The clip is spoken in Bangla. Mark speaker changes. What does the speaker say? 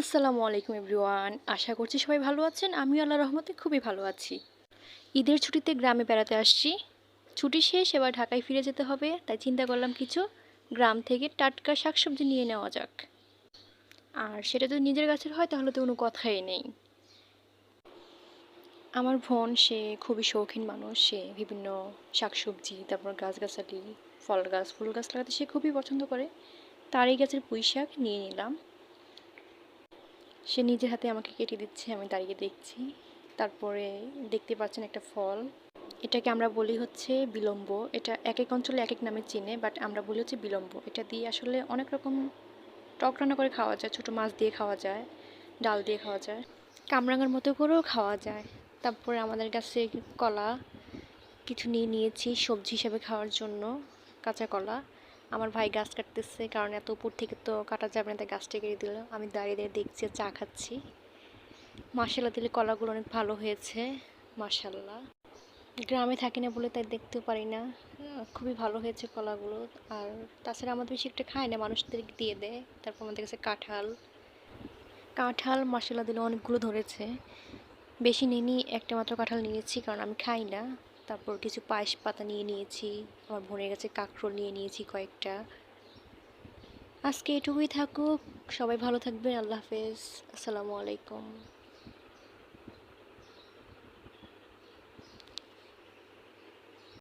Speaker 1: আসসালামু আলাইকুম এভরিওয়ান। আশা করছি সবাই ভালো আছেন। আমিও আল্লাহ রহমতে খুবই ভালো আছি। ঈদের ছুটিতে গ্রামে বেড়াতে আসছি। ছুটি শেষ, এবার ঢাকায় ফিরে যেতে হবে, তাই চিন্তা করলাম কিছু গ্রাম থেকে টাটকা শাকসবজি নিয়ে নেওয়া যাক। আর সেটা যদি নিজের গাছের হয়, তাহলে তো কোনো কথাই নেই। আমার বোন, সে খুবই শৌখিন মানুষ। সে বিভিন্ন শাকসবজি, তারপর গাছগাছালি, ফল গাছ, ফুল গাছ লাগাতে সে খুবই পছন্দ করে। তার এই গাছের পুঁই শাক নিয়ে নিলাম। সে নিজের হাতে আমাকে কেটে দিচ্ছে, আমি দাঁড়িয়ে দেখছি। তারপরে দেখতে পাচ্ছেন একটা ফল। এটাকে আমরা বলি হচ্ছে বিলম্ব। এটা এক এক অঞ্চলে এক এক নামে চিনে বাট আমরা বলি হচ্ছে বিলম্ব। এটা দিয়ে আসলে অনেক রকম টক রান্না করে খাওয়া যায়। ছোটো মাছ দিয়ে খাওয়া যায়, ডাল দিয়ে খাওয়া যায়, কামরাঙার মতো করেও খাওয়া যায়। তারপরে আমাদের কাছে কলা, কিছু নিয়ে নিয়েছি সবজি হিসেবে খাওয়ার জন্য, কাঁচা কলা। আমার ভাই গাছ কাটতেছে, কারণ এত উপর থেকে তো কাটা যাবে না, তাই গাছটা কেটে দিল। আমি দাঁড়িয়ে দাঁড়িয়ে দেখছি চা খাচ্ছি। মাসাল্লাহ দিলে কলাগুলো অনেক ভালো হয়েছে। মাসাল্লাহ গ্রামে থাকি না বলে তাই দেখতেও পারি না। খুবই ভালো হয়েছে কলাগুলো। আর তাছাড়া আমাদের বেশি একটা খায় না, মানুষদেরকে দিয়ে দেয়। তারপর আমাদের কাছে কাঁঠাল। কাঁঠাল মাসাল্লাহ দিলে অনেকগুলো ধরেছে। বেশি নিইনি, একটা মাত্র কাঁঠাল নিয়েছি, কারণ আমি খাই না। তারপর কিছু পায়েস পাতা নিয়ে নিয়েছি, আমার বোনের কাছে কাঁকরোল নিয়ে নিয়েছি কয়েকটা। আজকে এটুকুই থাকুক, সবাই ভালো থাকবেন, আল্লাহ হাফেজ, আসসালামু আলাইকুম।